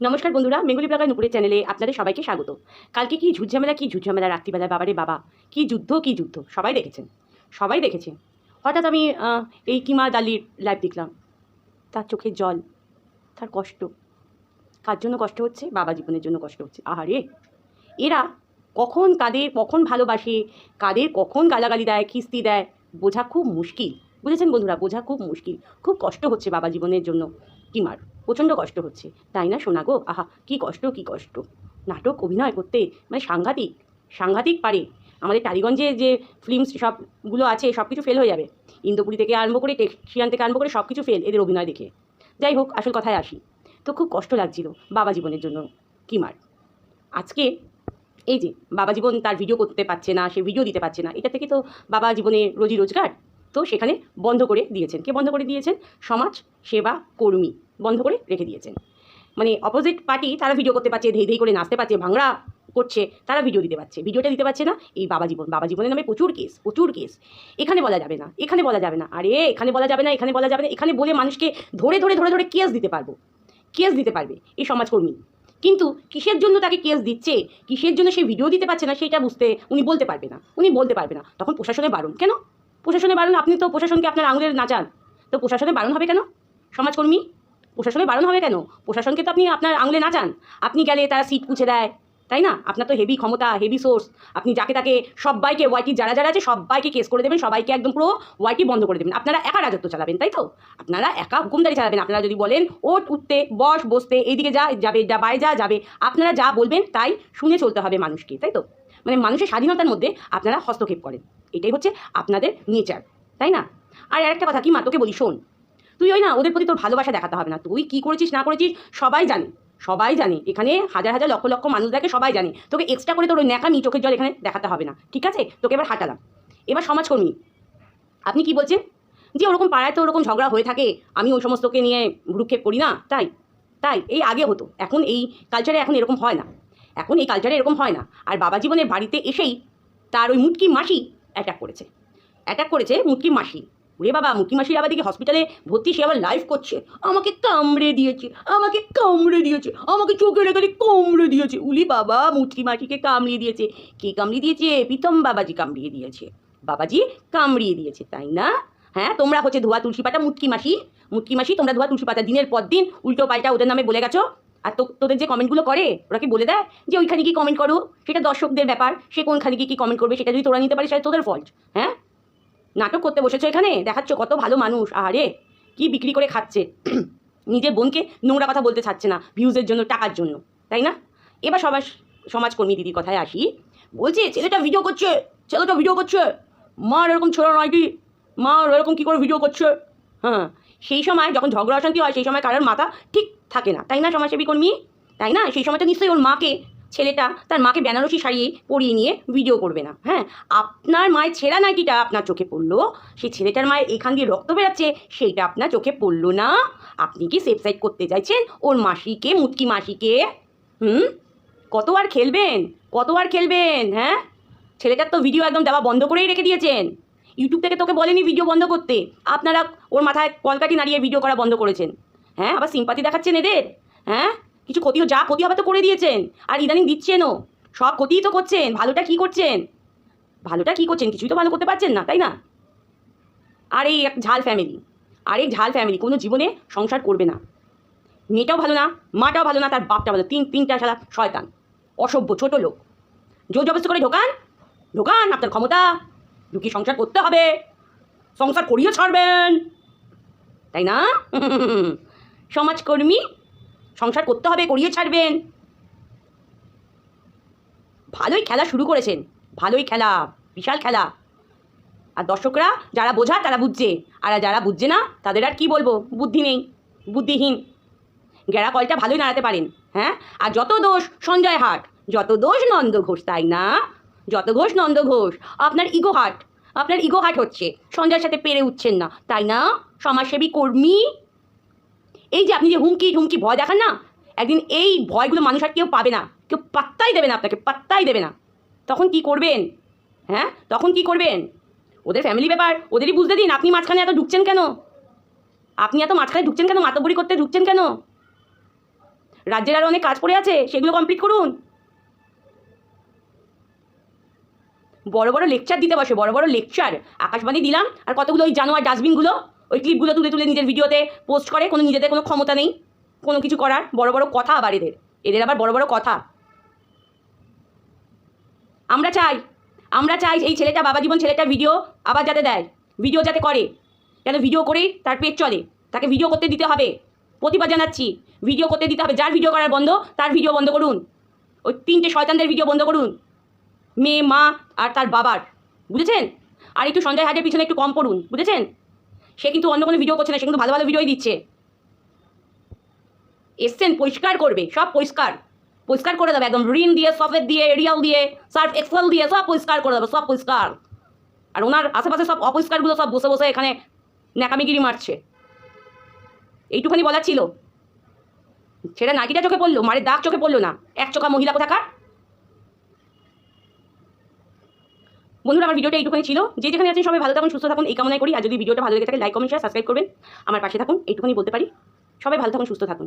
নমস্কার বন্ধুরা Bengali blogger নুপুরের চ্যানেলে আপনাদের সবাইকে স্বাগত। কালকে কি ঝুটঝামেলা কি ঝুটঝামেলা রাত্রিবেলা? বাবারে বাবা, কি যুদ্ধ কি যুদ্ধ? সবাই দেখেছেন সবাই দেখেছেন হঠাৎ আমি এই কিমা দালির লাইভ দেখলাম। তার চোখের জল, তার কষ্ট। কার জন্য কষ্ট হচ্ছে? বাবা জীবনের জন্য কষ্ট হচ্ছে। আহারে! এরা কখন কাদের, কখন ভালোবাসে, কাদের কখন গালাগালি দেয়, খিস্তি দেয়, বোঝা খুব মুশকিল। বুঝেছেন বন্ধুরা, বোঝা খুব মুশকিল। খুব কষ্ট হচ্ছে বাবা জীবনের জন্য। কিমার প্রচণ্ড কষ্ট হচ্ছে। তাই না শোনা গো? আহা, কি কষ্ট কি কষ্ট। নাটক, অভিনয় করতে মানে সাংঘাতিক সাংঘাতিক পারে। আমাদের টালিগঞ্জে যে ফিল্ম সবগুলো আছে সব কিছু ফেল হয়ে যাবে। ইন্দুপুরি থেকে আরম্ভ করে টেক্সিয়ান থেকে আরম্ভ করে সব কিছু ফেল এদের অভিনয় দেখে। যাই হোক, আসল কথায় আসি। তো খুব কষ্ট লাগছিল বাবা জীবনের জন্য। কিমার আজকে এই যে বাবা জীবন তার ভিডিও করতে পারছে না, সে ভিডিও দিতে পারছে না, এটা থেকে তো বাবা জীবনে রোজি রোজগার। তো সেখানে বন্ধ করে দিয়েছেন। কে বন্ধ করে দিয়েছেন? সমাজ, সেবা, কর্মী বন্ধ করে রেখে দিয়েছেন। মানে অপোজিট পার্টি তারা ভিডিও করতে পারছে, ধেই ধেই করে নাচতে পারছে, ভাঙড়া করছে, তারা ভিডিও দিতে পারছে। ভিডিওটা দিতে পারছে না, এই বাবা জীবন। বাবা জীবনের নামে প্রচুর কেস প্রচুর কেস এখানে বলা যাবে না, এখানে বলা যাবে না। আরে, এখানে বলা যাবে না, এখানে বলা যাবে না, এখানে বলে মানুষকে ধরে ধরে ধরে ধরে কেস দিতে পারব। কেস দিতে পারবে এই সমাজকর্মী। কিন্তু কিসের জন্য তাকে কেস দিচ্ছে? কিসের জন্য সে ভিডিও দিতে পারছে না, সেটা বুঝতে উনি বলতে পারবে না। উনি বলতে পারবে না। তখন প্রশাসনে বারণ। কেন? প্রশাসনে বারণ, আপনি তো প্রশাসনকে আপনার আঙুলের নাচান। তো প্রশাসনে বারণ হবে কেন? সমাজকর্মী, প্রশাসনে বারণ হবে কেন? প্রশাসনকে তো আপনি আপনার আঙুলে না নাচান। আপনি গেলে তারা সিট পুছে দেয়, তাই না? আপনার তো হেভি ক্ষমতা হেভি সোর্স আপনি যাকে তাকে সবাইকে ওয়াইটি যারা যারা আছে সবাইকে কেস করে দেবেন, সবাইকে একদম পুরো ওয়াইটি বন্ধ করে দেবেন। আপনারা একা রাজত্ব চালাবেন, তাই তো? আপনারা একা হুকুমদারি চালাবেন। আপনারা যদি বলেন ওট উঠতে, বস, বসতে এইদিকে যা, যাবে, যা বাইরে যা, যাবে। আপনারা যা বলবেন, তাই শুনে চলতে হবে মানুষকে, তাই তো? মানে মানুষের স্বাধীনতার মধ্যে আপনারা হস্তক্ষেপ করেন। এটাই হচ্ছে আপনাদের নেচার, তাই না? আর একটা কথা কি মা, তোকে বলি, শোন। তুই ওই না, ওদের প্রতি তোর ভালোবাসা দেখাতে হবে না। তুই কি করেছিস, না করেছিস, সবাই জানে সবাই জানে। এখানে হাজার হাজার লক্ষ লক্ষ মানুষ দেখে সবাই জানে। তোকে এক্সট্রা করে তোর ওই ন্যাকামি চোখের জল এখানে দেখাতে হবে না, ঠিক আছে? তোকে এবার হাঁটালাম। এবার সমাজকর্মী, আপনি কি বলছেন? যে ওরকম পাড়ায় তো ওরকম ঝগড়া হয়ে থাকে, আমি ওই সমস্তকে নিয়ে ভ্রুক্ষেপ করি না, তাই তাই, এই আগে হতো। এখন এই কালচারে এখন এরকম হয় না। এখন এই কালচারে এরকম হয় না। আর বাবা জীবনের বাড়িতে এসেই তার ওই মুটকি মাসি অ্যাটাক করেছে। অ্যাটাক করেছে মুটকি মাসি। ওরে বাবা, মুটকি মাসির আবার দেখি হসপিটালে ভর্তি, সে আবার লাইভ করছে। আমাকে কামড়ে দিয়েছে, আমাকে কামড়ে দিয়েছে, আমাকে চোখে রেখে কামড়ে দিয়েছে। উলি বাবা, মুটকি মাসিকে কামড়িয়ে দিয়েছে। কে কামড়িয়ে দিয়েছে? প্রীতম বাবাজি কামড়িয়ে দিয়েছে। বাবাজি কামড়িয়ে দিয়েছে, তাই না? হ্যাঁ তোমরা হচ্ছে ধোয়া তুলসী পাতা মুটকি মাসি। মুটকি মাসি, তোমরা ধোয়া তুলসী পাতা দিনের পর দিন উল্টো পাল্টা ওদের নামে বলে গেছো। আর তো, তোদের যে কমেন্টগুলো করে, ওরা কি বলে দেয়? যে ওইখানে কি কমেন্ট করো, সেটা দর্শকদের ব্যাপার, সে কোনখানে গিয়ে কী কমেন্ট করবে, সেটা যদি তোরা নিতে পারিস সেটা তোদের ফল্ট হ্যাঁ? নাটক করতে বসেছো এখানে? দেখাচ্ছ কত ভালো মানুষ আরে কি বিক্রি করে খাচ্ছে? নিজের বোনকে নোংরা কথা বলতে চাচ্ছে না ভিউজের জন্য, টাকার জন্য, তাই না? এবার সবার, সমাজকর্মী দিদির কথায় আসি। বলছে, ছেলেটা ভিডিও করছে, ছেলেটা ভিডিও করছে। মার এরকম ছোড়া নয় কি? মা এরকম কী করে ভিডিও করছে? হ্যাঁ সেই সময় যখন ঝগড়া অশান্তি হয়, সেই সময় কারোর মাথা ঠিক থাকে না। তাই না সমাজসেবী কর্মী তাই না? সেই সময় তো নিশ্চয়ই ওর মাকে, ছেলেটা, তার মাকে বেনারসি সারিয়ে পরিয়ে নিয়ে ভিডিও করবে না হ্যাঁ? আপনার মায়ের ছেঁড়া নাইটিটা আপনার চোখে পড়ল, সেই ছেলেটার মায়ের এখান দিয়ে রক্ত বেরাচ্ছে, সেইটা আপনার চোখে পড়ল না? আপনি কি সেফ সাইড করতে চাইছেন? ওর মাসিকে মুটকি মাসিকে? হুম? কত আর খেলবেন? কত আর খেলবেন হ্যাঁ? ছেলেটার তো ভিডিও একদম দেওয়া বন্ধ করেই রেখে দিয়েছেন। ইউটিউব থেকে তোকে বলেনি ভিডিও বন্ধ করতে? আপনারা ওর মাথায় কলকাটি নাড়িয়ে ভিডিও করা বন্ধ করেছেন। হ্যাঁ আবার সিম্পাতি দেখাচ্ছেন এদের? হ্যাঁ? কিছু ক্ষতিও, যা ক্ষতি হবে তো করে দিয়েছেন। আর ইদানিং দিচ্ছেনও। সব ক্ষতিই তো করছেন। ভালোটা কি করছেন? ভালোটা কি করছেন? কিছুই তো ভালো করতে পারছেন না, তাই না? আর এই এক ঝাল ফ্যামিলি আর এই ঝাল ফ্যামিলি কোনো জীবনে সংসার করবে না। মেয়েটাও ভালো না, মাটাও ভালো না, তার বাপটা ভালো তিন, তিনটা সারা শয়তান। অসভ্য, ছোট লোক। জোর জবস্ত করে ঢোকান। ঢোকান, আপনার ক্ষমতা। ঢুকি সংসার করতে হবে। সংসার করিয়ে ছাড়বেন। তাই না? সমাজকর্মী সংসার করতে হবে, করিয়ে ছাড়বেন। ভালোই খেলা শুরু করেছেন, ভালোই খেলা, বিশাল খেলা। আর দর্শকরা যারা বোঝা তারা বুঝছে, আর যারা বুঝছে না তাদের আর কি বলব, বুদ্ধি নেই, বুদ্ধিহীন। গেরা কলটা ভালোই নাড়াতে পারেন হ্যাঁ? আর যত দোষ সঞ্জয় হাট, যত দোষ নন্দ ঘোষ, তাই না? যত ঘোষ নন্দ ঘোষ, আপনার ইগো হাট, আপনার ইগো হাট হচ্ছে, সঞ্জয়ের সাথে পেরে উঠছেন না, তাই না? সমাজসেবী কর্মী এই যে আপনি যে হুমকি হুমকি ভয় দেখান না, একদিন এই ভয়গুলো মানুষ আর কেউ পাবে না, কেউ পাত্তাই দেবে না আপনাকে, পাত্তাই দেবে না। তখন কি করবেন? হ্যাঁ? তখন কি করবেন? ওদের ফ্যামিলি ব্যাপার, ওদেরই বুঝতে দিন, আপনি মাঝখানে এত ঢুকছেন কেন? আপনি এত মাঝখানে ঢুকছেন কেন মাতবরি করতে ঢুকছেন কেন? রাজ্যের আরও অনেক কাজ পড়ে আছে, সেগুলো কমপ্লিট করুন। বড় বড় লেকচার দিতে বসে, বড় বড় লেকচার আকাশবাণী দিলাম, আর কতগুলো ওই জানোয়ার ডাস্টবিনগুলো ওই ক্লিপগুলো তুলে তুলে নিজের ভিডিওতে পোস্ট করে, কোনো নিজেদের কোনো ক্ষমতা নেই, কোনো কিছু করার, বড় বড় কথা আবার এদের। এদের আবার বড় বড় কথা। আমরা চাই আমরা চাই এই ছেলেটা, বাবা জীবন ছেলেটা ভিডিও আবার যাতে দেয় ভিডিও যাতে করে। যেন ভিডিও করেই তার পেট চলে, তাকে ভিডিও করতে দিতে হবে। প্রতিবাদ জানাচ্ছি ভিডিও করতে দিতে হবে। যার ভিডিও করার বন্ধ, তার ভিডিও বন্ধ করুন। ওই তিনটে শয়তানদের ভিডিও বন্ধ করুন। মেয়ে, মা আর তার বাবার। বুঝেছেন? আর একটু সঞ্জয় হাজের পিছনে একটু কম পড়ুন। বুঝেছেন? সে কিন্তু অন্য কোনো ভিডিও করছে না, সে কিন্তু ভালো ভালো ভিডিওই দিচ্ছে। এসছেন, পরিষ্কার করবে, সব পরিষ্কার। পরিষ্কার করে দেবে, একদম রিন দিয়ে সফেট দিয়ে এরিয়াল দিয়ে সার্ফ এক্সেল দিয়ে, সব পরিষ্কার করে দেবে, সব পরিষ্কার। আর ওনার আশেপাশে সব অপরিষ্কারগুলো সব বসে বসে এখানে ন্যাকামিগিরি মারছে। এইটুখানি বলার ছিল। সেটা নাকিটা চোখে পড়ল মারের দাগ চোখে পড়ল না? এক চোখা মহিলা কোথাকার? বন্ধুরা, আমার ভিডিওটা এইটুকুনি ছিল। যে যেখানে আছেন সবাই ভালো থাকুন, সুস্থ থাকুন, এই কামনাই করি। আর যদি ভিডিওটা ভালো লেগে থাকে লাইক কমেন্ট শেয়ার সাবস্ক্রাইব করবেন। আমার পাশে থাকুন এইটুকুনি বলতে পারি। সবাই ভালো থাকুন, সুস্থ থাকুন।